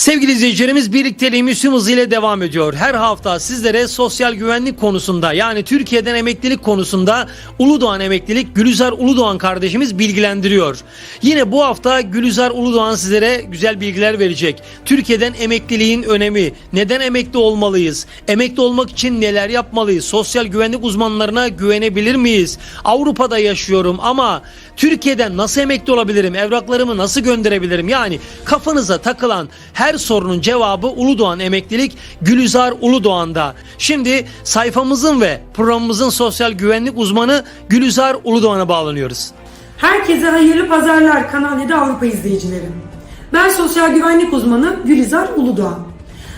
Sevgili izleyicilerimiz birlikteliğimiz tüm hızıyla devam ediyor. Her hafta sizlere sosyal güvenlik konusunda yani Türkiye'den emeklilik konusunda Uludoğan Emeklilik Gülizar Uludoğan kardeşimiz bilgilendiriyor. Yine bu hafta Gülizar Uludoğan sizlere güzel bilgiler verecek. Türkiye'den emekliliğin önemi, neden emekli olmalıyız, emekli olmak için neler yapmalıyız, sosyal güvenlik uzmanlarına güvenebilir miyiz? Avrupa'da yaşıyorum ama Türkiye'den nasıl emekli olabilirim, evraklarımı nasıl gönderebilirim? Yani kafanıza takılan her sorunun cevabı Uludoğan Emeklilik Gülizar Uludoğan'da. Şimdi sayfamızın ve programımızın sosyal güvenlik uzmanı Gülizar Uludoğan'a bağlanıyoruz. Herkese hayırlı pazarlar Kanal 7 Avrupa izleyicileri. Ben sosyal güvenlik uzmanı Gülizar Uludağ.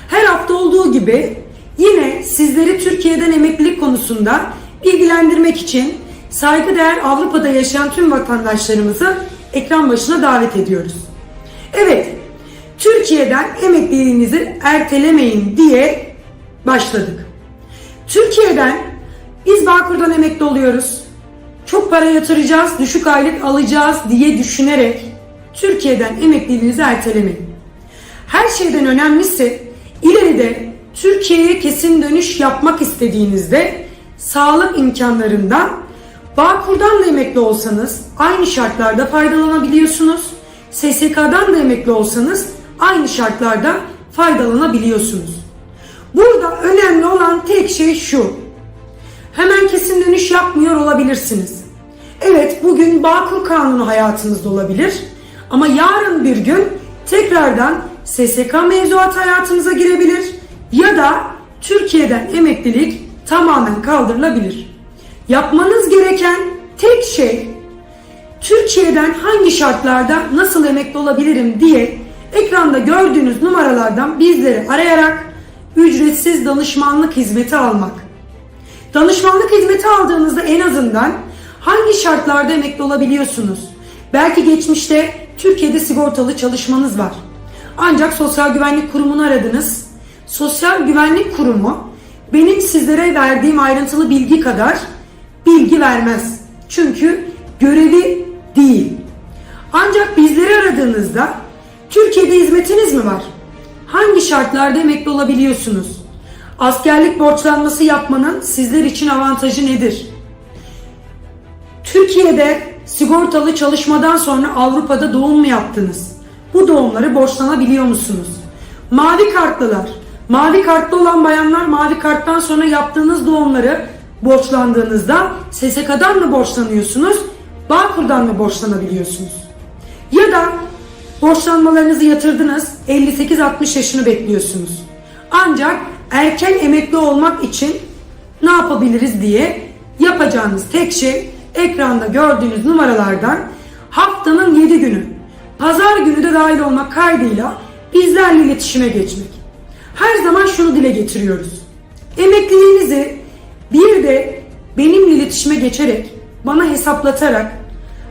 Her hafta olduğu gibi yine sizleri Türkiye'den emeklilik konusunda bilgilendirmek için saygıdeğer Avrupa'da yaşayan tüm vatandaşlarımızı ekran başına davet ediyoruz. Evet, Türkiye'den emekliliğinizi ertelemeyin diye başladık. Türkiye'den biz Bağkur'dan emekli oluyoruz. Çok para yatıracağız, düşük aylık alacağız diye düşünerek Türkiye'den emekliliğinizi ertelemeyin. Her şeyden önemlisi ileride Türkiye'ye kesin dönüş yapmak istediğinizde sağlık imkanlarından Bağkur'dan da emekli olsanız aynı şartlarda faydalanabiliyorsunuz. SSK'dan da emekli olsanız aynı şartlarda faydalanabiliyorsunuz. Burada önemli olan tek şey şu. Hemen kesin dönüş yapmıyor olabilirsiniz. Evet bugün Bağkur Kanunu hayatınızda olabilir. Ama yarın bir gün tekrardan SSK mevzuat hayatınıza girebilir. Ya da Türkiye'den emeklilik tamamen kaldırılabilir. Yapmanız gereken tek şey Türkiye'den hangi şartlarda nasıl emekli olabilirim diye ekranda gördüğünüz numaralardan bizleri arayarak ücretsiz danışmanlık hizmeti almak. Danışmanlık hizmeti aldığınızda en azından hangi şartlarda emekli olabiliyorsunuz? Belki geçmişte Türkiye'de sigortalı çalışmanız var. Ancak Sosyal Güvenlik Kurumu'nu aradınız. Sosyal Güvenlik Kurumu benim sizlere verdiğim ayrıntılı bilgi kadar bilgi vermez. Çünkü görevi değil. Ancak bizleri aradığınızda Türkiye'de hizmetiniz mi var? Hangi şartlarda emekli olabiliyorsunuz? Askerlik borçlanması yapmanın sizler için avantajı nedir? Türkiye'de sigortalı çalışmadan sonra Avrupa'da doğum mu yaptınız? Bu doğumları borçlanabiliyor musunuz? Mavi kartlılar. Mavi kartlı olan bayanlar mavi karttan sonra yaptığınız doğumları borçlandığınızda SSK'dan mı borçlanıyorsunuz? Bağkur'dan mı borçlanabiliyorsunuz? Ya da borçlanmalarınızı yatırdınız 58-60 yaşını bekliyorsunuz. Ancak erken emekli olmak için ne yapabiliriz diye yapacağınız tek şey ekranda gördüğünüz numaralardan haftanın 7 günü pazar günü de dahil olmak kaydıyla bizlerle iletişime geçmek. Her zaman şunu dile getiriyoruz. Emekliliğinizi bir de benimle iletişime geçerek bana hesaplatarak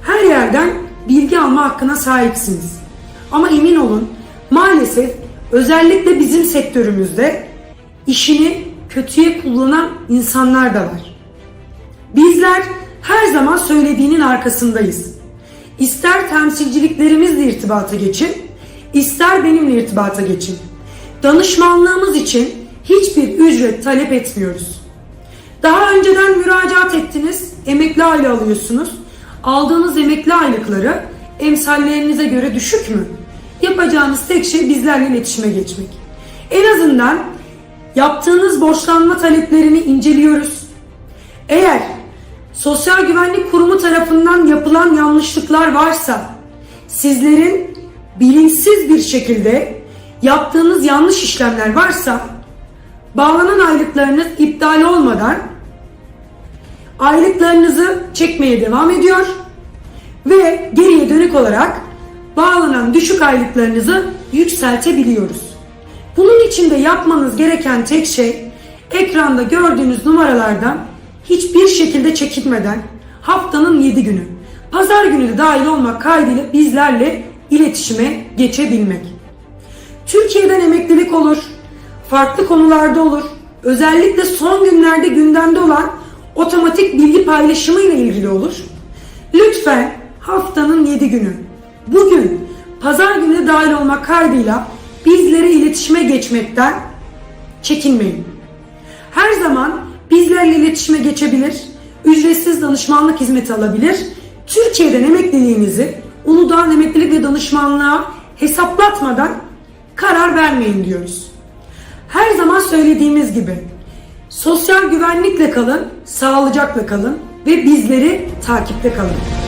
her yerden bilgi alma hakkına sahipsiniz. Ama emin olun maalesef özellikle bizim sektörümüzde işini kötüye kullanan insanlar da var. Bizler her zaman söylediğinin arkasındayız. İster temsilciliklerimizle irtibata geçin, ister benimle irtibata geçin. Danışmanlığımız için hiçbir ücret talep etmiyoruz. Daha önceden müracaat ettiniz, emekli aile alıyorsunuz. Aldığınız emekli aylıkları emsallerinize göre düşük mü? Yapacağınız tek şey bizlerle iletişime geçmek. En azından yaptığınız borçlanma taleplerini inceliyoruz. Eğer Sosyal Güvenlik Kurumu tarafından yapılan yanlışlıklar varsa sizlerin bilinçsiz bir şekilde yaptığınız yanlış işlemler varsa bağlanan aylıklarınız iptal olmadan aylıklarınızı çekmeye devam ediyor ve geriye dönük olarak bağlanan düşük aylıklarınızı yükseltebiliyoruz. Bunun için de yapmanız gereken tek şey ekranda gördüğünüz numaralardan hiçbir şekilde çekinmeden haftanın 7 günü, pazar günü de dahil olmak kaydıyla bizlerle iletişime geçebilmek. Türkiye'den emeklilik olur, farklı konularda olur. Özellikle son günlerde gündemde olan otomatik bilgi paylaşımı ile ilgili olur. Lütfen haftanın 7 günü, bugün pazar günü dahil olmak kaydıyla bizlere iletişime geçmekten çekinmeyin. Her zaman bizlerle iletişime geçebilir, ücretsiz danışmanlık hizmeti alabilir. Türkiye'den emekliliğinizi Uludağ'ın emeklilik ve danışmanlığa hesaplatmadan karar vermeyin diyoruz. Her zaman söylediğimiz gibi sosyal güvenlikle kalın, sağlıcakla kalın ve bizleri takipte kalın.